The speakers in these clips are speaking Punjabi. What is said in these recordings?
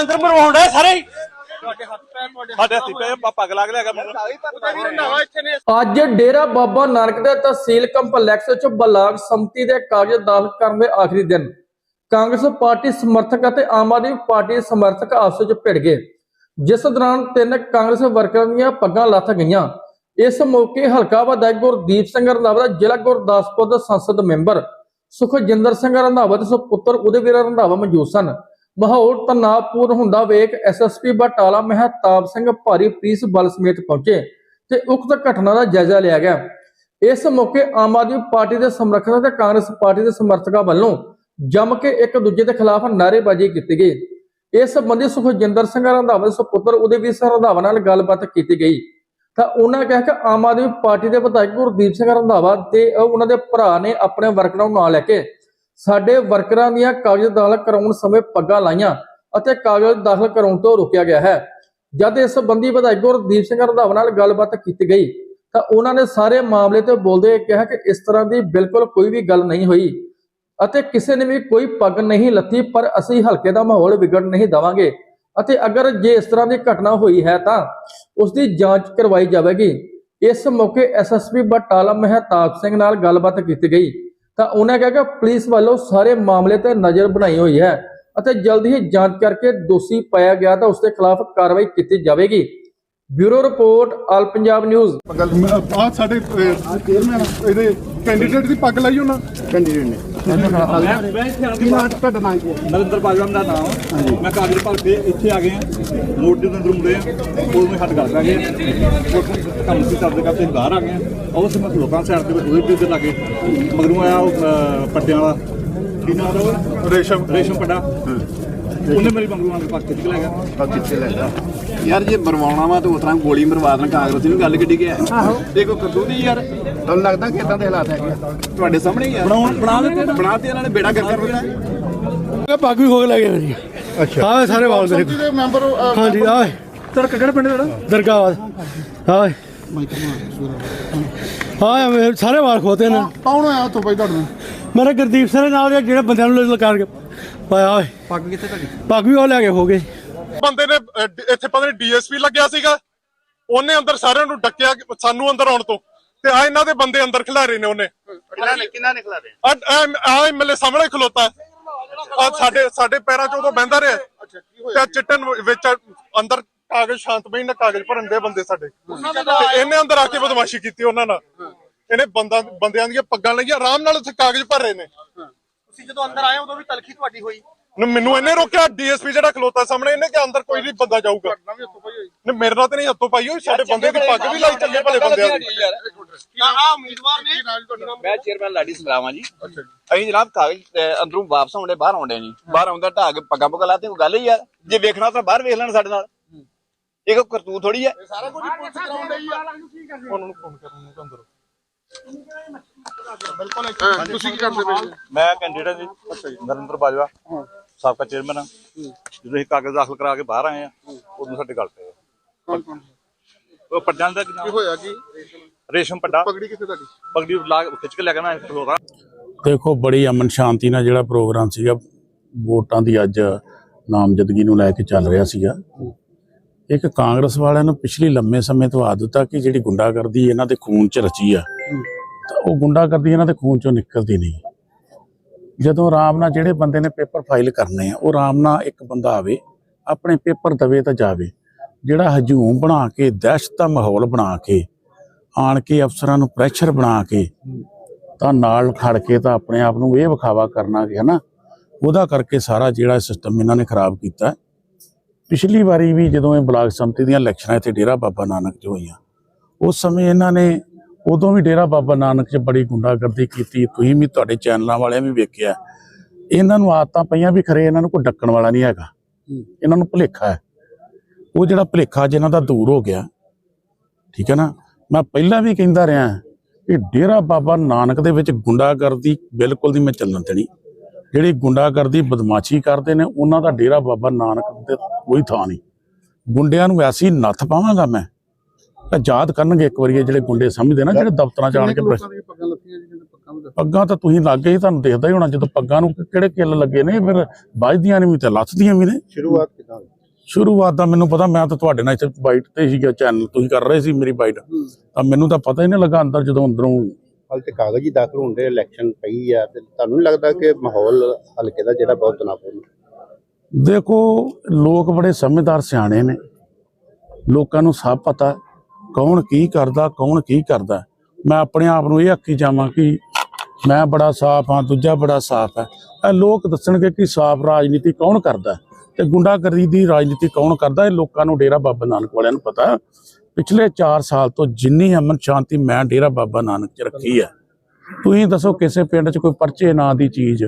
ਅੰਦਰ ਮਰਵਾਉਂਦਾ ਸਾਰੇ? ਹੀ। ਸਾਡੇ ਹੱਥੀ ਪਾ- ਪੱਗ ਲੱਗ ਲਿਆ ਅੱਜ ਡੇਰਾ ਬਾਬਾ ਨਾਨਕ ਦੇ ਤਹਿਸੀਲ ਕੰਪਲੈਕਸ ਵਿੱਚ ਬਲਾਕ ਸੰਮਤੀ ਦੇ ਕਾਗਜ਼ ਦਾਖਲ ਕਰਨ ਦੇ ਆਖਰੀ ਦਿਨ ਕਾਂਗਰਸ ਪਾਰਟੀ ਸਮਰਥਕ ਅਤੇ ਆਮ ਆਦਮੀ ਪਾਰਟੀ ਸਮਰਥਕ ਆਪਸ ਵਿੱਚ ਭਿੜ ਗਏ। ਜਿਸ ਦੌਰਾਨ ਤਿੰਨ ਕਾਂਗਰਸ ਵਰਕਰਾਂ ਦੀਆਂ ਪੱਗਾਂ ਲੱਥ ਗਈਆਂ। ਇਸ ਮੌਕੇ ਹਲਕਾ ਵਿਧਾਇਕ ਗੁਰਦੀਪ ਸਿੰਘ ਰੰਧਾਵਾ ਦਾ ਜ਼ਿਲ੍ਹਾ ਗੁਰਦਾਸਪੁਰ ਦਾ ਸੰਸਦ ਮੈਂਬਰ ਸੁਖਜਿੰਦਰ ਸਿੰਘ ਰੰਧਾਵਾ ਤੇ ਸੁਪੁੱਤਰ ਉਦੇਵੀਰ ਰੰਧਾਵਾ ਮੌਜੂਦ ਸਨ। ਮਾਹੌਲ ਤਣਾਅਪੂਰਨ ਹੁੰਦਾ ਵੇਖ ਐਸਐਸਪੀ ਬਟਾਲਾ ਮਹਿਤਾਬ ਸਿੰਘ ਭਾਰੀ ਪੁਲਿਸ ਬਲ ਸਮੇਤ ਪਹੁੰਚੇ ਤੇ ਉਕਤ ਘਟਨਾ ਦਾ ਜਾਇਜ਼ਾ ਲਿਆ ਗਿਆ। ਇਸ ਮੌਕੇ ਆਮ ਆਦਮੀ ਪਾਰਟੀ ਦੇ ਸਮਰਥਕਾਂ ਤੇ ਕਾਂਗਰਸ ਪਾਰਟੀ ਦੇ ਸਮਰਥਕਾਂ ਵੱਲੋਂ ਜੰਮ ਕੇ ਇੱਕ ਦੂਜੇ ਦੇ ਖਿਲਾਫ ਨਾਅਰੇਬਾਜ਼ੀ ਕੀਤੀ ਗਈ। ਇਸ ਸੰਬੰਧੀ ਸੁਖਜਿੰਦਰ ਸਿੰਘ ਰੰਧਾਵਾ ਦੇ ਸੁਪੁੱਤਰ ਉਦੇਵੀਰ ਸਿੰਘ ਰੰਧਾਵਾ ਨਾਲ ਗੱਲਬਾਤ ਕੀਤੀ ਗਈ। ਤਾਂ ਉਹਨਾਂ ਕਿਹਾ ਕਿ ਆਮ ਆਦਮੀ ਪਾਰਟੀ ਦੇ ਵਿਧਾਇਕ ਗੁਰਦੀਪ ਸਿੰਘ ਰੰਧਾਵਾ ਤੇ ਉਹਨਾਂ ਦੇ ਭਰਾ ਨੇ ਆਪਣੇ ਵਰਕਰਾਂ ਨੂੰ ਨਾਲ ਲੈ ਕੇ ਸਾਡੇ ਵਰਕਰਾਂ ਦੀਆਂ ਕਾਗਜ਼ ਦਾਖਲ ਕਰਾਉਣ ਸਮੇਂ ਪੱਗਾਂ ਲਾਈਆਂ ਅਤੇ ਕਾਗਜ਼ ਦਾਖਲ ਕਰਾਉਣ ਤੋਂ ਰੋਕਿਆ ਗਿਆ ਹੈ। ਜਦ ਇਸ ਸੰਬੰਧੀ ਵਿਧਾਇਕ ਗੁਰਦੀਪ ਸਿੰਘ ਰੰਧਾਵਾ ਨਾਲ ਗੱਲਬਾਤ ਕੀਤੀ ਗਈ, ਤਾਂ ਉਹਨਾਂ ਨੇ ਸਾਰੇ ਮਾਮਲੇ ਤੇ ਬੋਲਦੇ ਹੋਏ ਕਿਹਾ ਕਿ ਇਸ ਤਰ੍ਹਾਂ ਦੀ ਬਿਲਕੁਲ ਕੋਈ ਵੀ ਗੱਲ ਨਹੀਂ ਹੋਈ ਅਤੇ ਕਿਸੇ ਨੇ ਵੀ ਕੋਈ ਪੱਗ ਨਹੀਂ ਲੱਤੀ, ਪਰ ਅਸੀਂ ਹਲਕੇ ਦਾ ਮਾਹੌਲ ਵਿਗੜਨ ਨਹੀਂ ਦੇਵਾਂਗੇ ਅਤੇ ਅਗਰ ਜੇ ਇਸ ਤਰ੍ਹਾਂ ਦੀ ਘਟਨਾ ਹੋਈ ਹੈ ਤਾਂ ਉਸ ਦੀ ਜਾਂਚ ਕਰਵਾਈ ਜਾਵੇਗੀ। ਇਸ ਮੌਕੇ ਐਸਐਸਪੀ ਬਟਾਲਾ ਮਹਿਤਾਬ ਸਿੰਘ ਨਾਲ ਗੱਲਬਾਤ ਕੀਤੀ ਗਈ। ਤਾਂ ਉਹਨਾਂ ਕਿਹਾ ਕਿ ਪੁਲਿਸ ਵੱਲੋਂ ਸਾਰੇ ਮਾਮਲੇ ਤੇ ਨਜ਼ਰ ਬਣਾਈ ਹੋਈ ਹੈ ਅਤੇ ਜਲਦੀ ਹੀ ਜਾਂਚ ਕਰਕੇ ਦੋਸ਼ੀ ਪਾਇਆ ਗਿਆ ਤਾਂ ਉਸ ਦੇ ਖਿਲਾਫ ਕਾਰਵਾਈ ਕੀਤੀ ਜਾਵੇਗੀ। Bureau report all Punjab news. ਆ ਸਾਡੇ ਚੇਅਰਮੈਨ ਇਹਦੇ ਕੈਂਡੀਡੇਟ ਦੀ ਪੱਗ ਲਾਈ ਉਹਨਾਂ? ਕੈਂਡੀਡੇਟ ਨੇ। ਕੀ ਨਾਮ ਤੁਹਾਡਾ ਨਾਮ ਕੀ ਹੈ ਨਰਿੰਦਰ ਬਾਜਵਾ ਦਾ ਨਾਮ। ਆ। ਮੈਂ ਕਾਗਜ਼ ਭਰ ਕੇ ਇੱਥੇ ਆ ਗਏ ਆ ਮੋਟਰ ਦੇ ਅੰਦਰ ਮੁੰਡੇ ਆ। ਮੈਂ ਹੱਥ ਕਰ ਉਹ ਕੰਮ ਸੀ ਕਰਦੇ ਕਰਦੇ ਬਾਹਰ ਆ ਗਏ ਆ। ਉਹ ਸੇ ਮੈਂ ਲੋਕਾਂ ਸਾਈਡ ਤੇ ਉਹਦੇ ਤੇ ਉੱਧਰ ਲੱਗੇ। ਮਗਰੋਂ ਆਇਆ ਉਹ ਅਹ, ਪੱਟਿਆਂ ਵਾਲਾ। ਕੀ ਨਾਮ ਦਾ ਰੇਸ਼ਮ। ਰੇਸ਼ਮ ਪੱਡਾ। ਉਹਨੇ ਮੇਰੀ ਪੱਕ ਲੈ ਗਿਆ। ਯਾਰ ਜੇ ਮਰਵਾਉਣਾ ਵਾ ਤੇ ਉਸ ਤਰ੍ਹਾਂ ਗੋਲੀ ਮਰਵਾ ਦੇਣ ਕਾਂਗਰਸ ਨੂੰ ਗੱਲ ਕਿੱਡੀ ਗਿਆ। ਆਹੋ। ਕੋਈ ਕੱਦੂ ਦੀ ਯਾਰ ਤੁਹਾਨੂੰ ਲੱਗਦਾ ਕਿ ਇਦਾਂ ਦੇ ਹਾਲਾਤ ਹੈਗੇ ਤੁਹਾਡੇ ਸਾਹਮਣੇ ਹੀ ਆ। ਬਣਾਉਣ ਬਣਾ ਦਿੱਤੇ ਬਣਾ ਤੇ ਇਹਨਾਂ ਨੇ ਬੇੜਾ ਕਰ ਕਰ ਪੱਗ ਵੀ ਹੋ ਕੇ ਲੱਗੇ ਮੇਰੀ। ਅੱਛਾ। ਹਾਂ ਸਾਰੇ ਵਾਲ ਦੇ ਮੈਂਬਰ ਹਾਂਜੀ ਆਹ ਤੇਰਾ ਕਿਹੜਾ ਪਿੰਡ ਦਾ ਦਰਗਾਹ ਹਾਂ ਹਾਂ ਮੇਰੇ ਸਾਰੇ ਵਾਲ ਖੋਤੇ ਨੇ। ਕੌਣ ਹੋਇਆ ਉੱਥੋਂ ਬਾਈ ਤੁਹਾਡੇ ਨਾਲ? ਮੇਰੇ ਗੁਰਦੀਪ ਸਿੰਘ ਨਾਲ ਜਿਹੜੇ ਬੰਦਿਆਂ ਨੂੰ ਲਲਕਾਰ ਪਾਇਆ ਓਏ। ਪੱਗ ਕਿੱਥੇ ਤੁਹਾਡੀ ਪੱਗ ਵੀ ਉਹ ਲੈ ਕੇ ਹੋ ਗਏ। ਬੰਦੇ ਨੇ ਅਹ, ਡ- ਇੱਥੇ ਪਤਾ ਨਹੀਂ ਡੀਐਸਪੀ ਲੱਗਿਆ ਸੀਗਾ। ਉਹਨੇ ਅੰਦਰ ਸਾਰਿਆਂ ਨੂੰ ਡੱਕਿਆ ਕਿ ਸਾਨੂੰ ਅੰਦਰ ਆਉਣ ਤੋਂ। ਤੇ ਆ ਇਹਨਾਂ ਦੇ ਬੰਦੇ ਅੰਦਰ ਖਿਲਾਰੇ ਨੇ ਉਹਨੇ। ਕਿੰਨਾ ਨੇ ਕਿੰਨਾ ਦੇ ਆ ਐਮਐਲਏ ਸਾਹਮਣੇ ਖਲੋਤਾ ਆ ਸਾਡੇ ਸਾਡੇ ਪੈਰਾਂ 'ਚ ਉਦੋਂ ਬਹਿੰਦਾ ਰਿਹਾ। ਤੇ ਚਿੱਟਨ ਵਿੱਚ ਅੰਦਰ ਕਾਗਜ਼ ਸ਼ਾਂਤਮਈ ਨਾਲ ਕਾਗਜ਼ ਭਰਨ ਦੇ ਬੰਦੇ ਸਾਡੇ। ਤੇ ਇਹਨੇ ਅੰਦਰ ਆ ਕੇ ਬਦਮਾਸ਼ੀ ਕੀਤੀ ਉਹਨਾਂ ਨਾਲ। ਇਹਨੇ ਬੰਦਾ ਬੰਦਿਆਂ ਦੀਆਂ ਪੱਗਾਂ ਲਈਆਂ। ਆਰਾਮ ਨਾਲ ਉੱਥੇ ਕਾਗਜ਼ ਭਰ ਰਹੇ ਨੇ। ਤੁਸੀਂ ਜਦੋਂ ਅੰਦਰ ਆਏ ਉਦੋਂ ਵੀ ਤਲਖੀ ਤੁਹਾਡੀ ਹੋਈ। ਨੂੰ ਮੈਨੂੰ ਇਹਨੇ ਰੋਕਿਆ ਡੀਐਸਪੀ ਜਿਹੜਾ ਖਲੋਤਾ ਸਾਹਮਣੇ ਇਹਨੇ ਕਿ ਅੰਦਰ ਕੋਈ ਨਹੀਂ ਬੰਦਾ ਜਾਊਗਾ। ਨਹੀਂ ਮੇਰੇ ਨਾਲ ਤੇ ਨਹੀਂ ਹੱਥੋਂ ਪਾਈ ਹੋਈ ਸਾਡੇ ਬੰਦੇ ਦੀ ਪੱਗ ਵੀ ਲਾਈ ਚੱਲੇ ਭਲੇ ਬੰਦਿਆਂ ਦੀ। ਆ ਉਮੀਦਵਾਰ ਨੇ। ਮੈਂ ਚੇਅਰਮੈਨ ਲਾਡੀ ਸੰਗਰਾਵਾਂ ਜੀ। ਅਸੀਂ ਜਨਾਬ ਕਾਗਜ਼ ਅੰਦਰੋਂ ਵਾਪਸ ਆਉਂਦੇ ਬਾਹਰ ਆਉਂਦੇ ਜੀ ਬਾਹਰ ਆਉਂਦਾ ਢਾ ਕੇ ਪੱਗਾਂ ਪੁੱਗਾਂ ਲਾਤੇ ਕੋਈ ਗੱਲ ਹੀ ਯਾਰ ਜੇ ਵੇਖਣਾ ਤਾਂ ਬਾਹਰ ਵੇਖ ਲੈਣ ਸਾਡੇ ਨਾਲ। ਇਹ ਕੋਈ ਕਰਤੂਤ ਥੋੜੀ ਹੈ ਉਹਨਾਂ ਨੂੰ ਫੋਨ ਕਰਨ ਨੂੰ ਅੰਦਰ। ਬਿਲਕੁਲ ਤੁਸੀਂ ਕੀ ਕਰਦੇ ਪਏ ਮੈਂ ਕੈਂਡੀਡੇਟ ਜੀ ਨਰਿੰਦਰ ਬਾਜਵਾ ਸਾਬਕਾ ਚੇਅਰਮੈਨ ਆ ਜਦੋਂ ਅਸੀਂ ਕਾਗਜ਼ ਦਾਖਲ ਕਰਾ ਕੇ ਬਾਹਰ ਆਏ ਆ ਉਦੋਂ ਸਾਡੇ ਗੱਲ ਪਏ ਆ। ਉਹ ਪੱਡਾਂ ਦਾ ਕੀ ਨਾਮ? ਹੋਇਆ ਕੀ? ਰੇਸ਼ਮ ਪੱਡਾ। ਪਗੜੀ ਕਿੱਥੇ ਤੁਹਾਡੀ? ਪਗੜੀ ਲਾ ਕੇ ਖਿੱਚ ਕੇ ਲੈ ਕੇ ਨਾ ਖਲੋਤਾ ਦੇਖੋ ਬੜੀ ਅਮਨ ਸ਼ਾਂਤੀ ਨਾਲ ਜਿਹੜਾ ਪ੍ਰੋਗਰਾਮ ਸੀਗਾ ਵੋਟਾਂ ਦੀ ਅੱਜ ਨਾਮਜ਼ਦਗੀ ਨੂੰ ਲੈ ਕੇ ਚੱਲ ਰਿਹਾ ਸੀਗਾ। ਇੱਕ ਕਾਂਗਰਸ ਵਾਲਿਆਂ ਨੂੰ ਪਿਛਲੀ ਲੰਮੇ ਸਮੇਂ ਤੋਂ ਆਦਤ ਆ ਕਿ ਜਿਹੜੀ ਗੁੰਡਾਗਰਦੀ ਇਹਨਾਂ ਦੇ ਖੂਨ 'ਚ ਰਚੀ ਆ ਤਾਂ ਉਹ ਗੁੰਡਾਗਰਦੀ ਇਹਨਾਂ ਦੇ ਖੂਨ 'ਚੋਂ ਨਿਕਲਦੀ ਨਹੀਂ। ਜਦੋਂ ਆਰਾਮ ਨਾਲ ਜਿਹੜੇ ਬੰਦੇ ਨੇ ਪੇਪਰ ਫਾਈਲ ਕਰਨੇ ਆ ਉਹ ਆਰਾਮ ਨਾਲ ਇੱਕ ਬੰਦਾ ਆਵੇ ਆਪਣੇ ਪੇਪਰ ਦਵੇ ਤਾਂ ਜਾਵੇ। ਜਿਹੜਾ ਹਜੂਮ ਬਣਾ ਕੇ ਦਹਿਸ਼ਤ ਦਾ ਮਾਹੌਲ ਬਣਾ ਕੇ ਆਣ ਕੇ ਅਫਸਰਾਂ ਨੂੰ ਪ੍ਰੈਸ਼ਰ ਬਣਾ ਕੇ ਤਾਂ ਨਾਲ ਖੜ ਕੇ ਤਾਂ ਆਪਣੇ ਆਪ ਨੂੰ ਇਹ ਵਿਖਾਵਾ ਕਰਨਾ ਕਿ ਹਨਾ ਉਹਦਾ ਕਰਕੇ ਸਾਰਾ ਜਿਹੜਾ ਸਿਸਟਮ ਇਹਨਾਂ ਨੇ ਖਰਾਬ ਕੀਤਾ। ਪਿਛਲੀ ਵਾਰੀ ਵੀ ਜਦੋਂ ਇਹ ਬਲਾਕ ਸੰਮਤੀ ਦੀਆਂ ਇਲੈਕਸ਼ਨਾਂ ਇੱਥੇ ਡੇਰਾ ਬਾਬਾ ਨਾਨਕ 'ਚ ਹੋਈਆਂ ਉਸ ਸਮੇਂ ਇਹਨਾਂ ਨੇ ਉਦੋਂ ਵੀ ਡੇਰਾ ਬਾਬਾ ਨਾਨਕ 'ਚ ਬੜੀ ਗੁੰਡਾਗਰਦੀ ਕੀਤੀ। ਤੁਸੀਂ ਵੀ ਤੁਹਾਡੇ ਚੈਨਲਾਂ ਵਾਲਿਆਂ ਵੀ ਵੇਖਿਆ ਇਹਨਾਂ ਨੂੰ ਆਦਤਾਂ ਪਈਆਂ ਵੀ ਖਰੇ ਇਹਨਾਂ ਨੂੰ ਕੋਈ ਡੱਕਣ ਵਾਲਾ ਨਹੀਂ ਹੈਗਾ। ਇਹਨਾਂ ਨੂੰ ਭੁਲੇਖਾ ਹੈ। ਉਹ ਜਿਹੜਾ ਭੁਲੇਖਾ ਜਿਹਨਾਂ ਦਾ ਦੂਰ ਹੋ ਗਿਆ ਠੀਕ ਹੈ ਨਾ? ਮੈਂ ਪਹਿਲਾਂ ਵੀ ਕਹਿੰਦਾ ਰਿਹਾ ਕਿ ਡੇਰਾ ਬਾਬਾ ਨਾਨਕ ਦੇ ਵਿੱਚ ਗੁੰਡਾਗਰਦੀ ਬਿਲਕੁਲ ਨਹੀਂ ਮੈਂ ਚੱਲਣ ਦੇਣੀ। ਜਿਹੜੀ ਗੁੰਡਾਗਰਦੀ ਬਦਮਾਸ਼ੀ ਕਰਦੇ ਨੇ ਉਹਨਾਂ ਦਾ ਡੇਰਾ ਬਾਬਾ ਨਾਨਕ ਦੇ ਕੋਈ ਥਾਂ ਨਹੀਂ। ਗੁੰਡਿਆਂ ਨੂੰ ਐਸੀ ਨੱਥ ਪਾਵਾਂਗਾ ਮੈਂ ਤਾਂ ਯਾਦ ਕਰਨਗੇ ਇੱਕ ਵਾਰੀ ਇਹ ਜਿਹੜੇ ਗੁੰਡੇ ਸਮਝਦੇ ਨਾ ਜਿਹੜੇ ਦਫ਼ਤਰਾਂ ਚ ਆਣ ਕੇ ਪੱਗਾਂ ਤਾਂ ਤੁਸੀਂ ਲੱਗੇ ਹੀ ਤੁਹਾਨੂੰ ਦੇਖਦਾ ਹੀ ਹੋਣਾ ਜਦੋਂ ਪੱਗਾਂ ਨੂੰ ਕਿਹੜੇ ਕਿੱਲ ਲੱਗੇ ਨੇ ਫਿਰ ਵੱਜਦੀਆਂ ਨਹੀਂ ਵੀ ਤੇ ਲੱਥਦੀਆਂ ਵੀ ਨੇ। ਸ਼ੁਰੂਆਤ ਕਿਦਾਂ ਸ਼ੁਰੂਆਤ ਦਾ ਮੈਨੂੰ ਪਤਾ ਮੈਂ ਤਾਂ ਤੁਹਾਡੇ ਨਾਲ ਇੱਥੇ ਬਾਈਟ ਤੇ ਸੀਗਾ ਚੈਨਲ ਤੁਸੀਂ ਕਰ ਰਹੇ ਸੀ ਮੇਰੀ ਬਾਈਟ। ਤਾਂ ਮੈਨੂੰ ਤਾਂ ਪਤਾ ਹੀ ਨਹੀਂ ਲੱਗਾ ਅੰਦਰ ਜਦੋਂ ਅੰਦਰੋਂ ਹਾਲ ਤੇ ਕਾਗਜ਼ ਹੀ ਦਾਖਲ ਹੁੰਦੇ ਇਲੈਕਸ਼ਨ ਪਈ ਆ ਤੇ ਤੁਹਾਨੂੰ ਨਹੀਂ ਲੱਗਦਾ ਕਿ ਮਾਹੌਲ ਹਲਕੇ ਦਾ ਜਿਹੜਾ ਬਹੁਤ ਤਣਾਅਪੂਰਨ ਦੇਖੋ, ਲੋਕ ਬੜੇ ਸਮਝਦਾਰ ਸਿਆਣੇ ਨੇ। ਲੋਕਾਂ ਨੂੰ ਸਭ ਪਤਾ ਕੌਣ ਕੀ ਕਰਦਾ, ਕੌਣ ਕੀ ਕਰਦਾ। ਮੈਂ ਆਪਣੇ ਆਪ ਨੂੰ ਇਹ ਆਖੀ ਜਾਵਾਂ ਕਿ ਮੈਂ ਬੜਾ ਸਾਫ਼ ਹਾਂ, ਦੂਜਾ ਬੜਾ ਸਾਫ਼ ਹੈ। ਇਹ ਲੋਕ ਦੱਸਣਗੇ ਕਿ ਸਾਫ਼ ਰਾਜਨੀਤੀ ਕੌਣ ਕਰਦਾ ਤੇ ਗੁੰਡਾਗਰਦੀ ਦੀ ਰਾਜਨੀਤੀ ਕੌਣ ਕਰਦਾ ਇਹ ਲੋਕਾਂ ਨੂੰ ਡੇਰਾ ਬਾਬਾ ਨਾਨਕ ਵਾਲਿਆਂ ਨੂੰ ਪਤਾ। ਪਿਛਲੇ 4 ਸਾਲ ਤੋਂ ਜਿੰਨੀ ਅਮਨ ਸ਼ਾਂਤੀ ਮੈਂ ਡੇਰਾ ਬਾਬਾ ਨਾਨਕ 'ਚ ਰੱਖੀ ਹੈ ਤੁਸੀਂ ਦੱਸੋ ਕਿਸੇ ਪਿੰਡ 'ਚ ਕੋਈ ਪਰਚੇ ਨਾਂ ਦੀ ਚੀਜ਼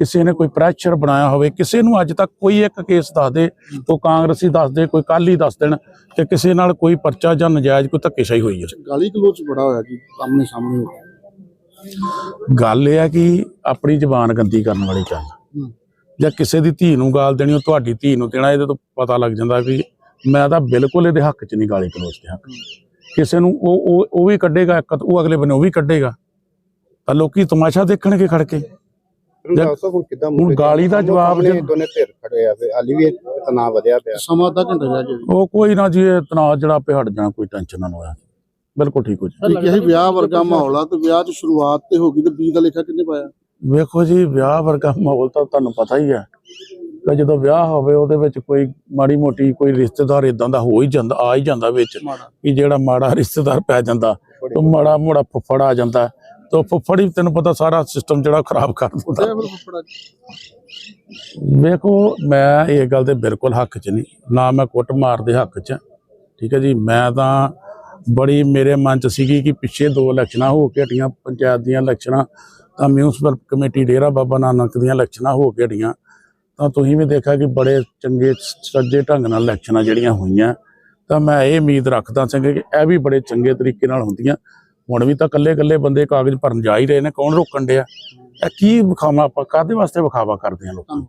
ਕਿਸੇ ਨੇ ਕੋਈ ਪ੍ਰੈਸ਼ਰ ਬਣਾਇਆ ਹੋਵੇ ਕਿਸੇ ਨੂੰ ਅੱਜ ਤੱਕ ਕੋਈ ਇੱਕ ਕੇਸ ਦੱਸ ਦੇ ਉਹ ਕਾਂਗਰਸੀ ਦੱਸ ਦੇ ਕੋਈ ਕਾਲੀ ਦੱਸ ਦੇਣ ਕਿ ਕਿਸੇ ਨਾਲ ਕੋਈ ਪਰਚਾ ਜਾਂ ਨਜਾਇਜ਼ ਕੋਈ ਧੱਕੇਸ਼ਾਹੀ ਹੋਈ ਹੈ। ਗਾਲੀ ਗਲੋਚ ਬੜਾ ਹੋਇਆ ਜੀ ਸਾਹਮਣੇ ਸਾਹਮਣੇ ਗੱਲ ਇਹ ਹੈ ਕਿ ਆਪਣੀ ਜ਼ਬਾਨ ਗੰਦੀ ਕਰਨ ਵਾਲੀ ਚੱਲ ਜਾਂ ਕਿਸੇ ਦੀ ਧੀ ਨੂੰ ਗਾਲ ਦੇਣੀ ਉਹ ਤੁਹਾਡੀ ਧੀ ਨੂੰ ਦੇਣਾ ਇਹਦੇ ਤੋਂ ਪਤਾ ਲੱਗ ਜਾਂਦਾ ਵੀ ਮੈਂ ਤਾਂ ਬਿਲਕੁਲ ਇਹਦੇ ਹੱਕ 'ਚ ਨਹੀਂ ਗਾਲੀ ਗਲੋਚ ਦੇ ਹੱਕ। ਕਿਸੇ ਨੂੰ ਉਹ ਉਹ ਉਹ ਵੀ ਕੱਢੇਗਾ ਇੱਕ ਉਹ ਅਗਲੇ ਬੰਨੇ ਉਹ ਵੀ ਕੱਢੇਗਾ। ਤਾਂ ਲੋਕੀ ਤਮਾਸ਼ਾ ਦੇਖਣਗੇ ਖੜ ਕੇ। ਹੁਣ ਗਾਲੀ ਦਾ ਜਵਾਬ ਜੇ ਦੋਨੇ ਧਿਰ ਖੜੇ ਆ ਫੇ ਹਾਲੀ ਵੀ ਤਣਾਅ ਵਧਿਆ ਪਿਆ। ਸਮਾਂ ਅੱਧਾ ਘੰਟਾ ਰਹਿ ਗਿਆ ਜੀ ਉਹ ਕੋਈ ਨਾ ਜੀ ਇਹ ਤਣਾਅ ਜਿਹੜਾ ਪਿਆ ਹਟ ਜਾਣਾ ਕੋਈ ਟੈਨਸ਼ਨ ਨਾ ਹੋਇਆ ਬਿਲਕੁਲ ਠੀਕ ਹੋ ਜੀ। ਇਹ ਵਿਆਹ ਵਰਗਾ ਮਾਹੌਲ ਆ ਤੇ ਵਿਆਹ 'ਚ ਸ਼ੁਰੂਆਤ ਤੇ ਹੋ ਗਈ ਤੇ ਬੀ ਦਾ ਲੇਖਾ ਕਿੰਨੇ ਪਾਇਆ? ਵੇਖੋ ਜੀ ਵਿਆਹ ਵਰਗਾ ਮਾਹੌਲ ਤਾਂ ਤੁਹਾਨੂੰ ਪਤਾ ਹੀ ਹੈ ਕਿ ਜਦੋਂ ਵਿਆਹ ਹੋਵੇ ਉਹਦੇ ਵਿੱਚ ਕੋਈ ਮਾੜੀ ਮੋਟੀ ਕੋਈ ਰਿਸ਼ਤੇਦਾਰ ਇਦਾਂ ਦਾ ਹੋ ਹੀ ਜਾਂਦਾ ਆ ਹੀ ਜਾਂਦਾ ਵਿੱਚ ਕਿ ਜਿਹੜਾ ਮਾੜਾ ਰਿਸ਼ਤੇਦਾਰ ਪੈ ਜਾਂਦਾ ਤੇ ਮਾੜਾ ਮੋੜਾ ਫੁੱਫੜ ਆ ਜਾਂਦਾ। ਤੇ ਫੁੱਫੜ ਹੀ ਤੈਨੂੰ ਪਤਾ ਸਾਰਾ ਸਿਸਟਮ ਜਿਹੜਾ ਖਰਾਬ ਕਰ ਦਿੰਦਾ। ਤੇ ਵੇਖੋ ਮੈਂ ਇਹ ਗੱਲ ਦੇ ਬਿਲਕੁਲ ਹੱਕ 'ਚ ਨਹੀਂ। ਨਾ ਮੈਂ ਕੁੱਟ ਮਾਰ ਦੇ ਹੱਕ 'ਚ। ਠੀਕ ਹੈ ਜੀ ਮੈਂ ਤਾਂ ਬੜੀ ਮੇਰੇ ਮਨ 'ਚ ਸੀਗੀ ਕਿ ਪਿੱਛੇ ਦੋ ਇਲੈਕਸ਼ਨਾਂ ਹੋ ਕੇ ਹਟੀਆਂ ਪੰਚਾਇਤ ਦੀਆਂ ਇਲੈਕਸ਼ਨਾਂ ਤਾਂ ਮਿਊਨਿਸਪਲ ਕਮੇਟੀ ਡੇਰਾ ਬਾਬਾ ਨਾਨਕ ਦੀਆਂ ਇਲੈਕਸ਼ਨਾਂ ਹੋ ਕੇ ਹਟੀਆਂ। ਤਾਂ ਤੁਸੀਂ ਵੀ ਦੇਖਿਆ ਕਿ ਬੜੇ ਚੰਗੇ ਸੱਜੇ ਢੰਗ ਨਾਲ ਇਲੈਕਸ਼ਨਾਂ ਜਿਹੜੀਆਂ ਹੋਈਆਂ, ਤਾਂ ਮੈਂ ਇਹ ਉਮੀਦ ਰੱਖਦਾ ਸੀ ਕਿ ਇਹ ਵੀ ਬੜੇ ਚੰਗੇ ਤਰੀਕੇ ਨਾਲ ਹੁੰਦੀਆਂ। ਹੁਣ ਵੀ ਤਾਂ ਇਕੱਲੇ ਇਕੱਲੇ ਬੰਦੇ ਕਾਗਜ਼ ਭਰਨ ਜਾ ਹੀ ਰਹੇ ਨੇ, ਕੌਣ ਰੋਕਣ ਡਿਆ? ਇਹ ਕੀ ਵਿਖਾਵਾ ਆਪਾਂ ਕਾਦੇ ਵਾਸਤੇ ਵਿਖਾਵਾ ਕਰਦੇ ਆ ਲੋਕਾਂ ਨੂੰ?